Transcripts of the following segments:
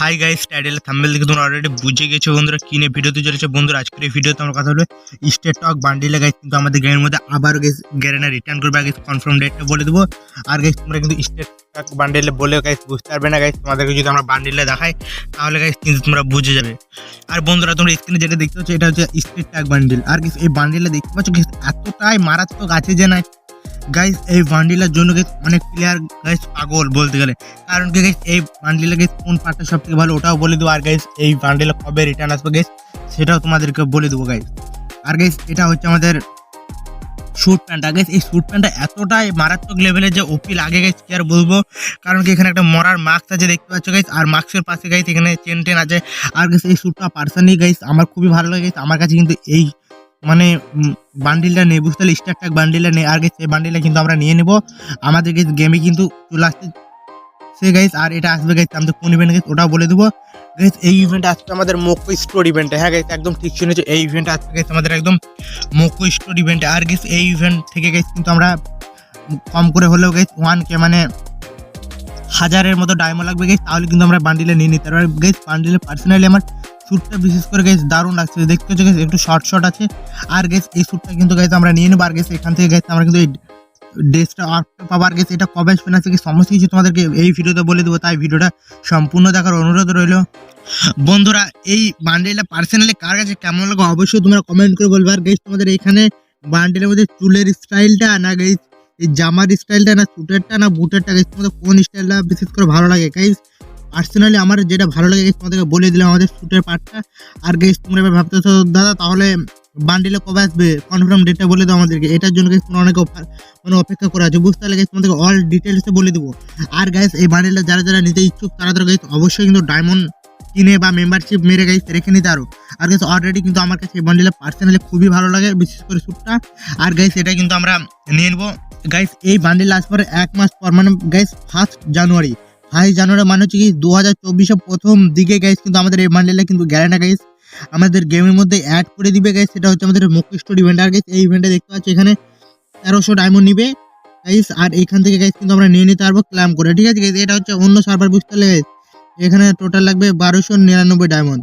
Hi guys title thumbnail দেখে তোমরা already বুঝে গেছো বন্ধুরা কিনে ভিডিওতে চলেছে। বন্ধুরা, আজকের এই ভিডিওতে আমার কথা হলো স্টেট টক বান্ডিলে গাইস কিন্তু আমাদের গেমের মধ্যে আবারও গেস গ্যারেনা রিটার্ন করবে। আগে কনফার্ম ডেটটা বলে দেবো। আর গাইস তোমরা কিন্তু স্টেট টক বান্ডিলে বলে গাইস বুঝতে পারবে না গাইস তোমাদেরকে যদি আমরা বান্ডিলে দেখাই, তাহলে গাইস কিন্তু তোমরা বুঝে যাবে। আর বন্ধুরা, তোমরা স্ক্রিনে যেটা দেখতে পাচ্ছ, এটা হচ্ছে স্টেট ট্যাগ বান্ডিল আর গাইস এই বান্ডিলে দেখতে পাচ্ছ গাইস এতটাই মারাত্মক আছে যে না গাইস এই বান্ডিলের জন্য গাইস অনেক প্লেয়ার গাইস পাগল বলতে গেলে। কারণ কি গাইস এই বান্ডিলে গাইস কোন পার্টটা সব থেকে ভালো ওটাও বলে দেবো। আর গাইস এই বান্ডিলে কবে রিটার্ন আসবে গাইস সেটাও তোমাদেরকে বলে দেবো গাইস আর গাইস এটা হচ্ছে আমাদের স্যুট প্যান্টটা গাইস এই স্যুট প্যান্টটা এতটাই মারাত্মক লেভেলের যে ওপি লাগে গাইস কি আর বলব? কারণ কি এখানে একটা মরার মাস্ক আছে দেখতে পাচ্ছ গাইস আর মাস্কের পাশে গাইস এখানে চেন টেন আছে। আর গাইস এই স্যুটটা পার্সোনালি গাইস আমার খুবই ভালো লাগে। আমার কাছে কিন্তু এই মানে বান্ডিলটা নেই, বুঝতে পারলে? স্টার ট্যাগ বান্ডিলটা নেই, আর এই বান্ডিলটা কিন্তু আমরা নিয়ে নেব। আমাদের গাইস গেমে কিন্তু চলে আসতে সে গাইস আর এটা আসবে গাইস আমাদের কোন ইভেন্ট গাইস ওটাও বলে দেবো। গাইস এই ইভেন্ট আসবে আমাদের মোকো স্টোর ইভেন্টে হ্যাঁ গাইস একদম ঠিক শুনেছো, এই ইভেন্ট আসবে গাইস আমাদের একদম মোকো স্টোর ইভেন্টে আর গাইস এই ইভেন্ট থেকে গাইস কিন্তু আমরা কম করে হলেও গাইস ওয়ান কে মানে হাজারের মতো ডায়মন্ড লাগবে গাইস তাহলে কিন্তু আমরা বান্ডিলে নিয়ে নিতে পারব গাইস বান্ডিলে পার্সোনালি আমার শ্যুটটা বিশেষ করে গাইস দারুণ লাগছে। দেখতে হচ্ছে গাইস একটু শর্ট শর্ট আছে। আর গাইস এই শ্যুটটা কিন্তু গাইস আমরা নিয়ে নেব। আর গাইস এখান থেকে গাইস আমরা কিন্তু এই ড্রেসটা পাবার গেছে এটা কবে আসবে না থেকে সমস্ত কিছু তোমাদেরকে এই ভিডিওতে বলে দেবো। তাই ভিডিওটা সম্পূর্ণ দেখার অনুরোধ রইল। বন্ধুরা, এই বান্ডেলটা পার্সোনালি কার কাছে কেমন লাগে, অবশ্যই তোমরা কমেন্ট করে বলবে। আর গেছ তোমাদের এখানে বান্ডেলের মধ্যে চুলের স্টাইলটা না গেছ এই জামার স্টাইলটা না স্যুটেরটা না বুটেরটা গেছ তোমাদের কোন স্টাইলটা বিশেষ করে ভালো লাগে গাইজ পার্সোনালি আমার যেটা ভালো লাগে guys, তোমাদেরকে বলে দিলাম আমাদের স্যুটের পার্টটা আর গেছ তোমরা এবার ভাবতেছো দাদা তাহলে বান্ডিলে কবে আসবে? কনফার্ম ডেটটা বলে দাও আমাদেরকে। এটার জন্য guys তোমরা অনেক অফার- মানে অপেক্ষা করা আছে। বুঝতে পারলে guys, তোমাদেরকে অল ডিটেলসে বলে দেবো। আর গাইস এই বান্ডিলটা যারা যারা নিতে ইচ্ছুক তারা তারা গাইস অবশ্যই কিন্তু ডায়মন্ড কিনে বা মেম্বারশিপ মেরে গাইস রেখে নিতে আরও আর গাইস অলরেডি কিন্তু আমার কাছে এই বান্ডিলটা পার্সোনালি খুবই ভালো লাগে বিশেষ করে স্যুটটা আর গাইস এটা কিন্তু আমরা নিয়ে নেব। গাইস এই বান্ডিল আসবার এক মাস পর মানে guys first January first January মানে হচ্ছে কি দু হাজার প্রথম দিকে গাইস কিন্তু আমাদের এই বান্ডিলটা কিন্তু গ্যারেন্টা গাইস আমাদের গেমের মধ্যে অ্যাড করে দিবে গাইস সেটা হচ্ছে আমাদের মুখ স্টোর ইভেন্ট আর গাইস এই ইভেন্টে দেখতে পাচ্ছি এখানে তেরোশো ডায়মন্ড নিবে গাইস আর এখান থেকে গাইস কিন্তু আমরা নিয়ে নিতে পারব ক্লাম করে ঠিক আছে, guys? এটা হচ্ছে অন্য সার্ভার বুঝতে guys? এখানে টোটাল লাগবে বারোশো নিরানব্বই ডায়মন্ড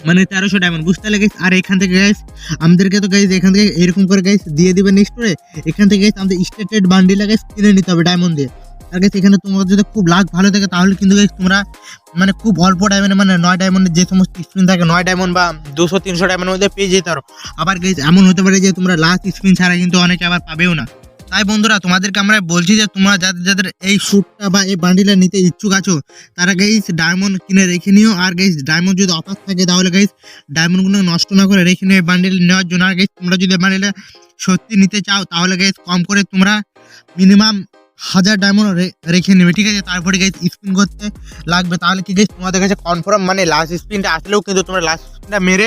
মানে তেরোশো ডায়মন্ড বুঝতে গাইস আর এখান থেকে গাইস আমাদেরকে তো গাইস এখান থেকে এরকম করে গাইস দিয়ে দিবে নেক্সট করে এখান থেকে গাইস আমাদের স্টেটেড বান্ডিল গাইস কিনে নিতে হবে ডায়মন্ড দিয়ে। আর গাইস এখানে তোমাদের যদি খুব লাখ ভালো থাকে, তাহলে কিন্তু গাইস তোমরা মানে খুব অল্প ডায়মন্ডে মানে নয় ডায়মন্ডের যে সমস্ত স্পিন থাকে, নয় ডায়মন্ড বা দুশো, তিনশো ডায়মন্ডের মধ্যে পেয়ে যেতে পারো। আবার গাইস এমন হতে পারে যে তোমরা লাস্ট স্পিন ছাড়া কিন্তু অনেকে আবার পাবেও না। তাই বন্ধুরা, তোমাদেরকে আমরা বলছি যে তোমরা যাদের যাদের এই শ্যুটটা বা এই বান্ডিলটা নিতে ইচ্ছুক আছো, তারা গাইস ডায়মন্ড কিনে রেখে নিও। আর গাইস ডায়মন্ড যদি অফার থাকে, তাহলে গাইস ডায়মন্ডগুলো নষ্ট না করে রেখে নিও বান্ডিল নেওয়ার জন্য। আর গাইস তোমরা যদি বান্ডিলটা সত্যি নিতে চাও, তাহলে গাইস কম করে তোমরা মিনিমাম হাজার ডায়মন্ড রেখে নেবে, ঠিক আছে? তারপরে গাইস স্পিন করতে লাগবে। তাহলে কি গাইস তোমাদের কাছে কনফার্ম মানে লাস্ট স্পিনটা আসলেও কিন্তু তোমরা লাস্ট স্পিনটা মেরে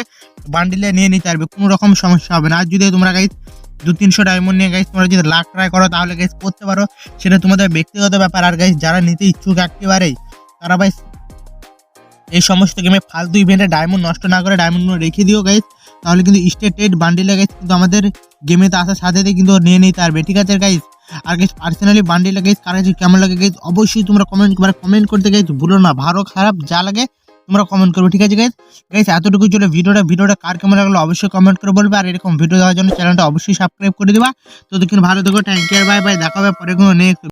বান্ডিলে নিয়ে নিতে পারবে, কোনো রকম সমস্যা হবে না। আর যদি তোমরা গাইস দু তিনশো ডায়মন্ড নিয়ে গাইস তোমরা যদি লাখ ট্রাই করো তাহলে গাইস করতে পারো। সেটা তোমাদের ব্যক্তিগত ব্যাপার। আর গাইস যারা নিতে ইচ্ছুক একেবারেই, তারা ভাই এই সমস্ত গেমে ফালতু ইভেন্টে ডায়মন্ড নষ্ট না করে ডায়মন্ডগুলো রেখে দিও গাইস তাহলে কিন্তু স্টেটেড বান্ডিলে গাইস কিন্তু আমাদের গেমেতে আসার সাথে কিন্তু নিয়ে নিতে পারবে। ঠিক আছে গাইস আর গাইস পার্সোনালি বান্ডিলে গাইস কার কাছে কেমন লাগে গাইস অবশ্যই তোমরা কমেন্ট করে কমেন্ট করতে গাইস ভুলো না। ভালো খারাপ যা লাগে তোমরা কমেন্ট করবে, ঠিক আছে গাইজ গাইজ এতটুকু চলে ভিডিওটা ভিডিওটা কার কেমন লাগল অবশ্যই কমেন্ট করে বলবে, আর এরকম ভিডিও দেওয়ার জন্য চ্যানেলটা অবশ্যই সাবস্ক্রাইব করে দেবা। তো দেখুন ভালো থেকো থ্যাংক ইউ বাই বাই দেখা হবে পরে কোনো নেক্সট